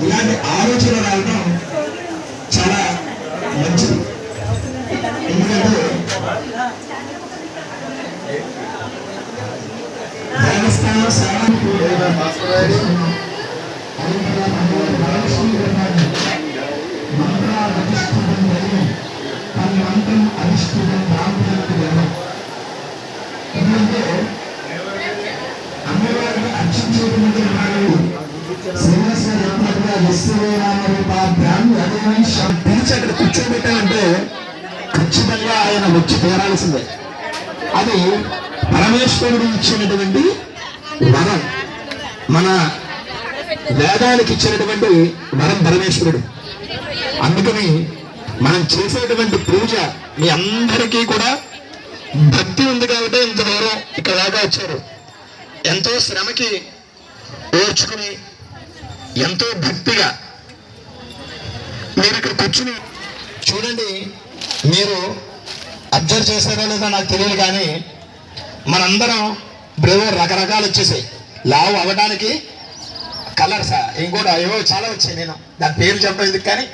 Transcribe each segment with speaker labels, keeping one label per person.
Speaker 1: ఇలాంటి ఆలోచన రావడం చాలా మంచిది. ఎందుకంటే దేవస్థానం సేవ పిలిచి అక్కడ కూర్చోబెట్టామంటే ఖచ్చితంగా ఆయన వచ్చి తీరాల్సిందే అది పరమేశ్వరుడు ఇచ్చినటువంటి వరం. మన వేదానికి ఇచ్చినటువంటి వరం పరమేశ్వరుడు. అందుకని మనం చేసేటువంటి పూజ మీ అందరికీ కూడా భక్తి ఉంది కాబట్టి ఇంత దూరం ఇక్కడ దాకా వచ్చారు. ఎంతో శ్రమకి ఓర్చుకుని ఎంతో భక్తిగా మీరు ఇక్కడ కూర్చుని చూడండి మీరు అబ్జర్వ్ చేశారో లేదో నాకు తెలియదు కానీ మనందరం బ్రేవో రకరకాలు వచ్చేసాయి. లావు అవ్వడానికి కలర్సా ఇంకోటి ఏవో చాలా వచ్చాయి నేను. దాని పేరు చెప్పలేదు కానీ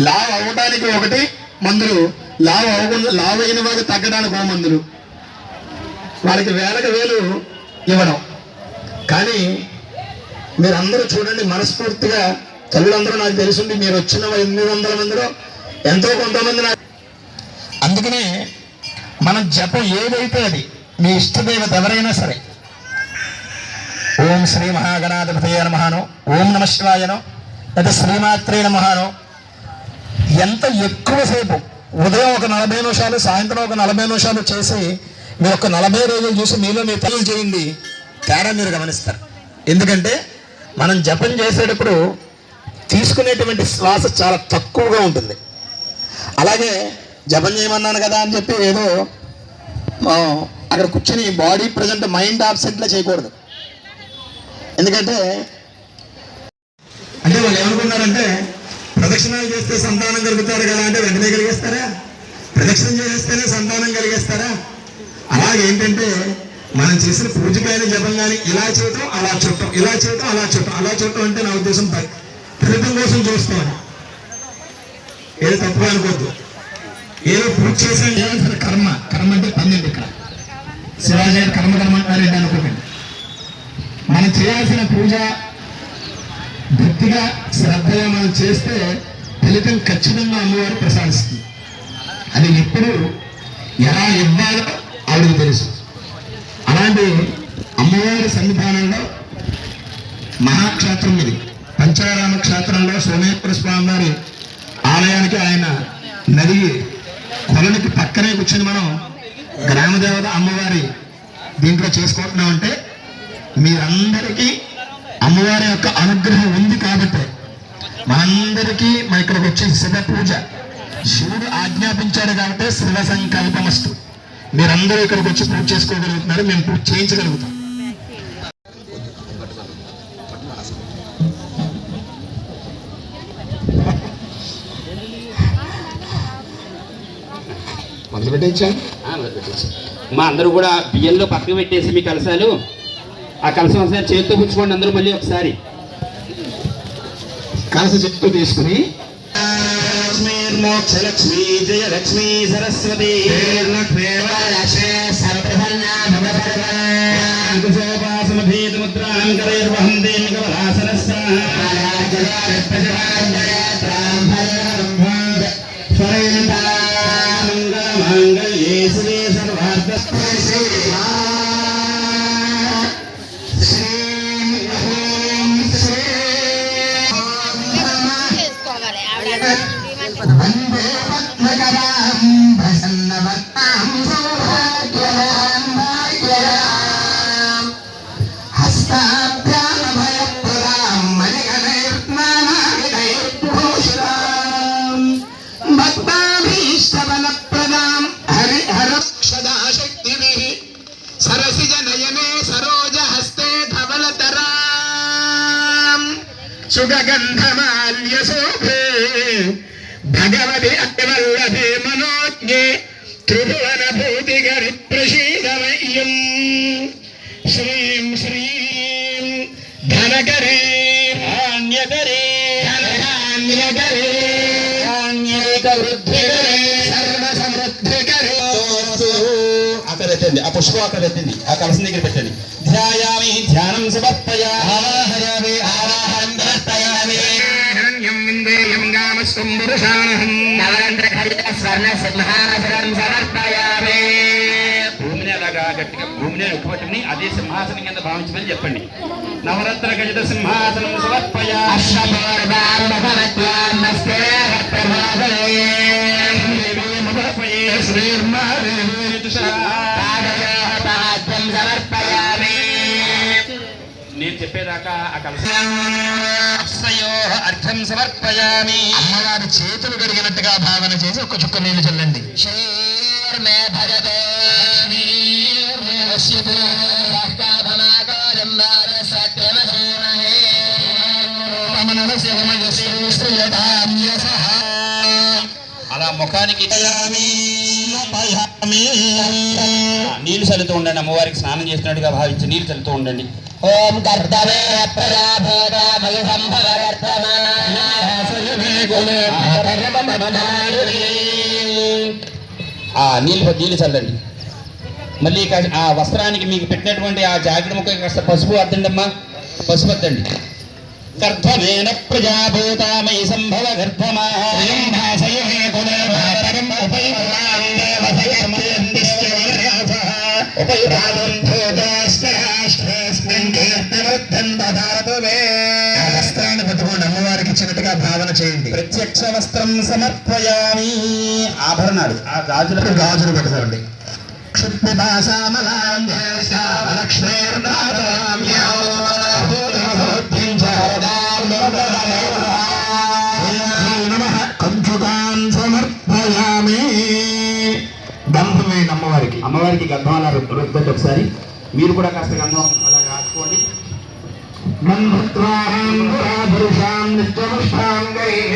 Speaker 1: లావు అవ్వడానికి ఒకటి మందులు. లావు అవ్వకుండా లావు అయిన వారికి తగ్గడానికి ఓ మందులు. వాళ్ళకి వేలకు వేలు ఇవ్వడం. కానీ మీరందరూ చూడండి మనస్ఫూర్తిగా. తల్లులందరూ నాకు తెలుసుండి మీరు వచ్చిన ఎనిమిది వందల మందిలో ఎంతో కొంతమంది నాకు అందుకనే మనం జపం ఏదైతే అది మీ ఇష్టదేవత ఎవరైనా సరే ఓం శ్రీ మహాగణాధిపతయ నమహానో ఓం నమ శివాయనో లేదా శ్రీమాత్రే నమహానో ఎంత ఎక్కువసేపు ఉదయం ఒక నలభై నిమిషాలు సాయంత్రం ఒక నలభై నిమిషాలు చేసి మీరు ఒక నలభై రోజులు చూసి మీలో మీరు తల్లి చేయండి తేడా మీరు గమనిస్తారు. ఎందుకంటే మనం జపం చేసేటప్పుడు తీసుకునేటువంటి శ్వాస చాలా తక్కువగా ఉంటుంది. అలాగే జపం చేయమన్నాను కదా అని చెప్పి ఏదో అక్కడ కూర్చొని బాడీ ప్రజెంట్ మైండ్ ఆబ్సెంట్లా చేయకూడదు. ఎందుకంటే అంటే వాళ్ళు ఏమనుకున్నారంటే ప్రదక్షిణాలు చేస్తే సంతానం కలుగుతారు కదా అంటే వెంటనే కలిగేస్తారా? ప్రదక్షిణ చేస్తేనే సంతానం కలిగేస్తారా? అలాగేంటంటే మనం చేసిన పూజ కానీ జపం కానీ ఇలా చేయటం అలా చూడటం ఇలా చేయటం అలా చూడటం అలా చూడటం అంటే నా ఉద్దేశం ఫలితం కోసం చూస్తాను ఏదో తప్పుగా అనుకోద్దు ఏదో పూజ చేసిన చేయాల్సిన కర్మ. కర్మ అంటే పన్నెండు ఇక్కడ. శివాజీ కర్మ కర్మ అంటారండి అనుకోకండి. మనం చేయాల్సిన పూజ భక్తిగా శ్రద్ధగా మనం చేస్తే ఫలితం ఖచ్చితంగా అమ్మవారు ప్రసాదిస్తుంది. అది ఎప్పుడు ఎలా ఇవ్వాలో ఆవిడకి తెలుసు. అలాంటి అమ్మవారి సన్నిధానంలో మహాక్షేత్రం ఇది. పంచారామ క్షేత్రంలో సోమేశ్వర స్వామి వారి ఆలయానికి ఆయన నది కొలనికి పక్కనే కూర్చొని మనం గ్రామదేవత అమ్మవారి దీంట్లో చేసుకుంటున్నామంటే మీరందరికీ అమ్మవారి యొక్క అనుగ్రహం ఉంది కాబట్టి మనందరికీ మన ఇక్కడికి వచ్చే శివ పూజ శివుడు ఆజ్ఞాపించాడు కాబట్టి శివ సంకల్పమస్తు. మీరందరూ ఇక్కడికి వచ్చి పూజ చేసుకోగలుగుతున్నారు మేము పూజ చేయించగలుగుతాం. మొదలు.
Speaker 2: మా అందరూ కూడా బియ్యంలో పక్కకు పెట్టేసి మీ కలసాలు ఆ కలసం ఒకసారి చేతితో పుచ్చుకోండి అందరూ మళ్ళీ ఒకసారి.
Speaker 1: కాస చెట్టు తీసుకుని
Speaker 2: మోక్షలక్ష్మీ జయలక్ష్మీ సరస్వతి. అంకుశోపాసన భేదముద్రాం కరైర్వహంతే
Speaker 1: సుగంధమాల్యశోభే భగవతి అతివల్లభే మనోజ్ఞే. త్రిభువన భూతిగరి ప్రసీదమయ్యం శ్రీం శ్రీం. ధనకరే ధాన్యకరే. ధాన్యకరే ధాన్యైక వృద్ధికరే సర్వ సమృద్ధికరే
Speaker 2: అక్కడ ఎత్తండి ఆ పుష్పం అక్కడ ఎత్తింది ఆ కలసం దగ్గర పెట్టండి. ధ్యాయామి ధ్యానం సమర్పయా.
Speaker 1: ఆవాహయామి. గామస్వం పురుషాణహం నవరంధ్రఖలిత స్వర్ణ సింహాసనం సమర్పయామి
Speaker 2: భూమిని అలాగా గట్టిగా భూమిని ఎక్కుపట్టుకుని అదే సింహాసనం కింద భావించమని చెప్పండి. నవరత్న గజిత సింహాసనం సమర్పయా
Speaker 1: నస్తే
Speaker 2: నేను చెప్పేదాకా ఆ కలసం అస్సయో అర్థం సమర్పయామి.
Speaker 1: అమ్మవారి చేతులు కడిగినట్టుగా భావన చేసి ఒక చుక్క నీళ్ళు చల్లండి. శ్రీర్మే యసః
Speaker 2: అలా ముఖానికి
Speaker 1: పయామి పయామి
Speaker 2: నీళ్ళు చల్లుతూ ఉండండి. అమ్మవారికి స్నానం చేస్తున్నట్టుగా భావించి నీళ్ళు చల్లుతూ ఉండండి.
Speaker 1: ఓం కర్తవే
Speaker 2: నీళ్ళు నీళ్ళు చల్లండి. మళ్ళీ ఆ వస్త్రానికి మీకు పెట్టినటువంటి ఆ జాకెట్ ముక్క కాస్త పసుపు అద్దండి అమ్మా పసుపు అద్దండి. గర్భమేన ప్రజాభూతామై సంభవ గర్భమా
Speaker 1: వస్త్రాన్ని పట్టుకోండి అమ్మవారికి ఇచ్చినట్టుగా భావన చేయండి.
Speaker 2: ప్రత్యక్ష వస్త్రం సమర్పయామి. ఆభరణాలు. ఆ గాజులకు
Speaker 1: గాజులు అమ్మవారికి
Speaker 2: అమ్మవారికి గంధం రుద్దండి ఒకసారి. మీరు కూడా కాస్త గంధం అలా రాసుకోండి
Speaker 1: గంధత్వాహం పురుషాం నిత్యముష్టాంగైః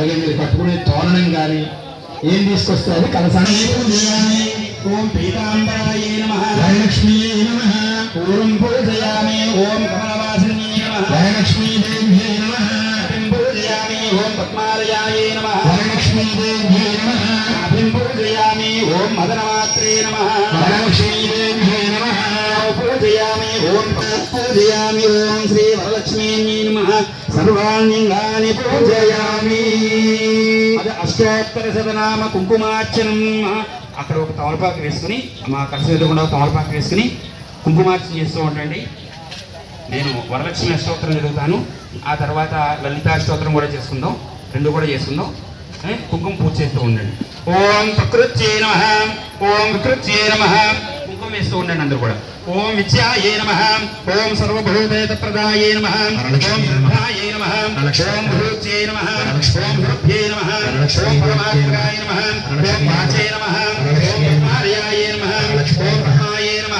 Speaker 1: అలాగే మీరు కట్టుకునే తోరణం కానీ ఏం తీసుకొస్తే అది పూజయామి
Speaker 2: ఓం పీతాంబరాయ నమః.
Speaker 1: వరలక్ష్మీ నమ.
Speaker 2: పూర్వం పూజయామి ఓం కమలవాసిని నమః.
Speaker 1: వరలక్ష్మీ దేవ్యే నమ.
Speaker 2: పూజయామి ఓం పద్మాలయాయ నమః.
Speaker 1: వరలక్ష్మీ నమ.
Speaker 2: నాభిం పూజయామి ఓం మదనమాత్రే నమః. పూజయామి ఓం శ్రీ వరలక్ష్మీ నమ. సర్వాణ్యంగాని పూజయామి. అది అష్టోత్తర శతనామ కుంకుమార్చనం. అక్కడ ఒక తమలపాకు వేసుకుని మా కలిసి ఎదురుకుండా ఒక తమలపాకు వేసుకుని కుంకుమార్చన చేస్తూ ఉండండి. నేను వరలక్ష్మి అష్టోత్తరం చదువుతాను. ఆ తర్వాత లలితా అష్టోత్తరం కూడా చేసుకుందాం. రెండు కూడా చేసుకుందాం. కుంకుమ పూజ చేస్తూ ఉండండి. ఓం ప్రకృత్యే నమ. ఓం వికృత్యే నమ. కుంకుమ వేస్తూ ఉండండి అందరూ కూడా. ఓం విద్యాయే నమ ఓం సర్వభూతేత ప్రదాయే నమ ఓం శ్రద్ధాయే నమ ఓం భూత్యే నమ ఓం భృభ్యే నమ ఓం పరమాత్మకాయ నమ ఓం వాచే నమ ఓం బ్రహ్మార్యాయ నమ ఓం బ్రహ్మాయే నమ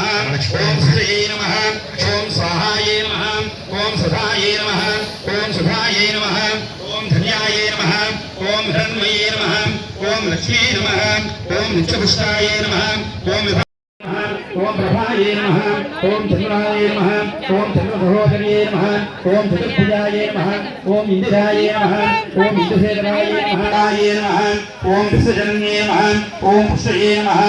Speaker 2: ఓం శ్రీయే నమ ఓం స్వాహాయే నమ ఓం సుధాయే నమ ఓం సుధాయే నమ ఓం ధన్యాయే నమ ఓం హిరణ్మయే నమ ఓం లక్ష్మీ నమ ఓం నిత్యపుష్టాయే నమ ఓం ఓం ప్రభాయే నమ ఓం చంద్రాయ నమ ఓం చంద్ర సహోదరే నమ ఓం చతుర్భుజాయ నమ ఓం ఇందిరాయ నమ ఓం ఇందుశేఖరాయ నమః నమ ఓం విశ్వజనన్యే నమ ఓం పుష్యే నమ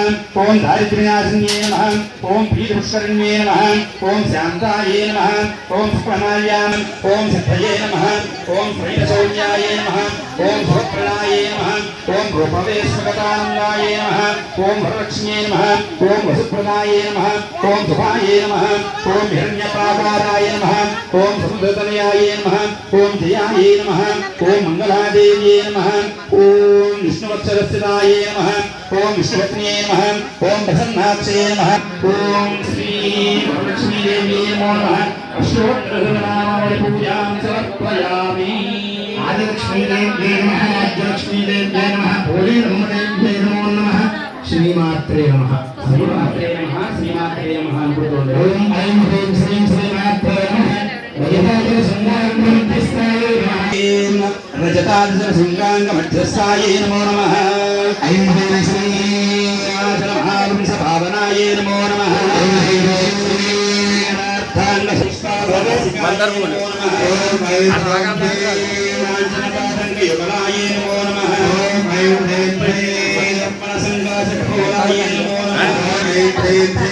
Speaker 2: ఓం దారిద్ర్యనాశన్యే నమ ఓం పీతపుష్కరణ్యే నమ ఓం శాంతాయ నమ ఓం సుప్రమాల్యాం ఓం సిద్ధయే నమ ఓం శ్రైలశౌర్యాయ నమ ఓం భవప్రణాయ నమ ఓం రూపవేశ్వగతానందాయ నమ ఓం వరలక్ష్మ్యే నమ ఓం వసుప్రదాయ నమ ఓం ధువాయ నమ ఓం హిరణ్యపాకారాయ నమ ఓం సముద్రతనయాయ నమ ఓం జయాయ నమ ఓం మంగళాదేవ్యే నమ ఓం విష్ణువత్సరస్థితాయ నమ ఓం విష్ణుపత్న్యే నమ ఓం ప్రసన్నాక్షే నమ ఓం శ్రీ వరలక్ష్మీదేవ్యే నమో నమ అష్టోత్తరనామావళి పూజాం సమర్పయామి
Speaker 1: ఆదిలక్ష్మీదేవ్యే నమ ఆదిలక్ష్మీదేవ్యే నమ శ్రీరమణేభ్యై నమో నమః శ్రీమాత్రే నమః
Speaker 2: శ్రీమాత్రే నమః శ్రీమాత్రే నమః అనుకుంటుండే
Speaker 1: ఓం ఐం హ్రీం శ్రీం శ్రీమాత్రే నమః వయదాగ్ర సంగాంగమధ్యస్థాయ నమః
Speaker 2: రజతాదిశ శృంగాంగ మధ్యస్థాయే నమో నమః
Speaker 1: ఐం హ్రీం శ్రీ
Speaker 2: మహావంశ భావనాయే నమో నమః యుగలాయే నమో నమః సంగాసకఠోరాయ నమో నమః
Speaker 1: ఐం హ్రీం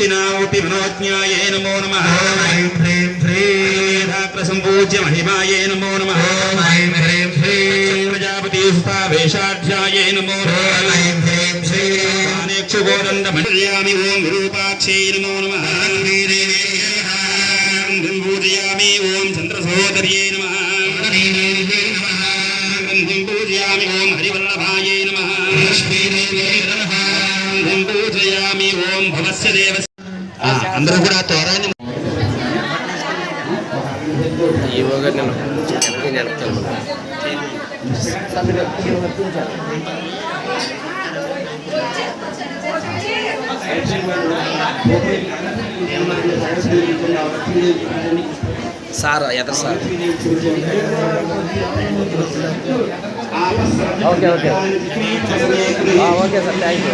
Speaker 1: శ్రీ
Speaker 2: దక్షిణావతి మనోజ్ఞాయే నమో నమః.
Speaker 1: ఐం హ్రీం శ్రీ
Speaker 2: వేదాగ్ర సంపూజ్య మహిమాయే నమో నమః.
Speaker 1: ఐం హ్రీం శ్రీ
Speaker 2: ప్రజాపతి సుతావేశాఢ్యాయే నమో నమః.
Speaker 1: ఐం హ్రీం శ్రీ
Speaker 2: క్షుగోదండమయామి ఓం విరూపాక్షై నమో నమః. పూజయామి ఓం చంద్రసోదర్యై నమః. పూజయామి ఓం హరివల్లభాయై
Speaker 3: సార్ ఎదరు sir okay okay okay
Speaker 2: sir thank you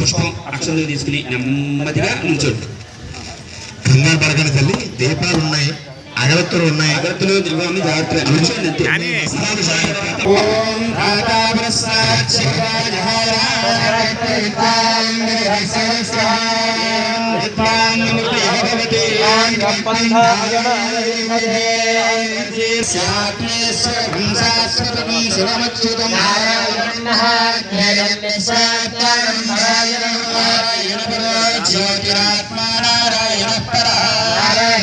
Speaker 2: పుష్పం అక్షంతలు తీసుకుని నెమ్మదిగా నుంచోండి
Speaker 1: కంగారు పడకండి తల్లి దీపాలు ఉన్నాయి. అగరత్తులు ఉన్నాయి
Speaker 2: అగరత్తులు దివ్యాన్ని జాగ్రత్తగా నుంచోండి అంతే సమాధి సాయి. ఓం ధాతాపరస్సాత్ శివాయ జ్యోతిరాత్మా నారాయణ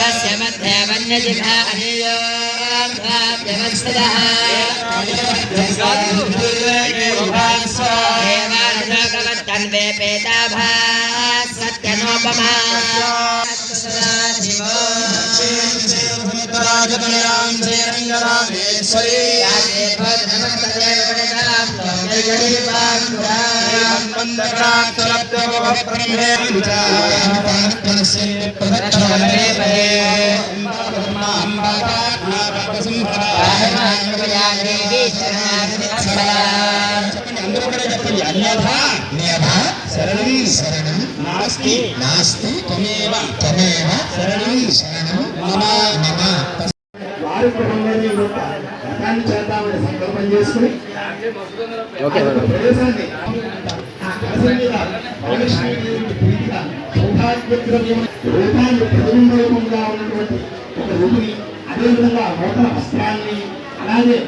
Speaker 4: तस्य मध्ये वन्यजिभा अनियोऽभ्याप्यवस्थितः देवानुलोकवत्तन्वे पेताभा सत्यनोपमा
Speaker 1: శరణం శరణం
Speaker 2: నాస్తి
Speaker 1: నాస్తి
Speaker 2: త్వమేవ
Speaker 1: త్వమేవ
Speaker 2: శరణం
Speaker 1: శరణం
Speaker 2: మమ
Speaker 1: మమ
Speaker 2: వారి
Speaker 1: చేసుకుని ప్రదేశాన్ని కలశం మీద మహాలక్ష్మీదేవికి ప్రీతిగా సౌభాగ్యద్రవ్యం రూపాన్ని ప్రతిబింబ రూపంగా ఉన్నటువంటి ఒక రూపుని అదేవిధంగా నూతన వస్త్రాన్ని అలాగే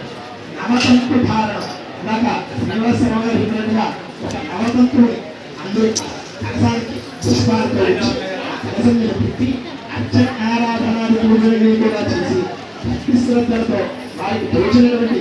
Speaker 1: నవతంతు ధారణ ఇందాక శ్రీనివాసరావు గారు చెప్పినట్టుగా ఒక నవతంతుని అందరూ పుష్పాలతో మీద పెట్టి అర్చన కూడా చేసి భక్తి శ్రద్ధలతో వారికి తోచినటువంటి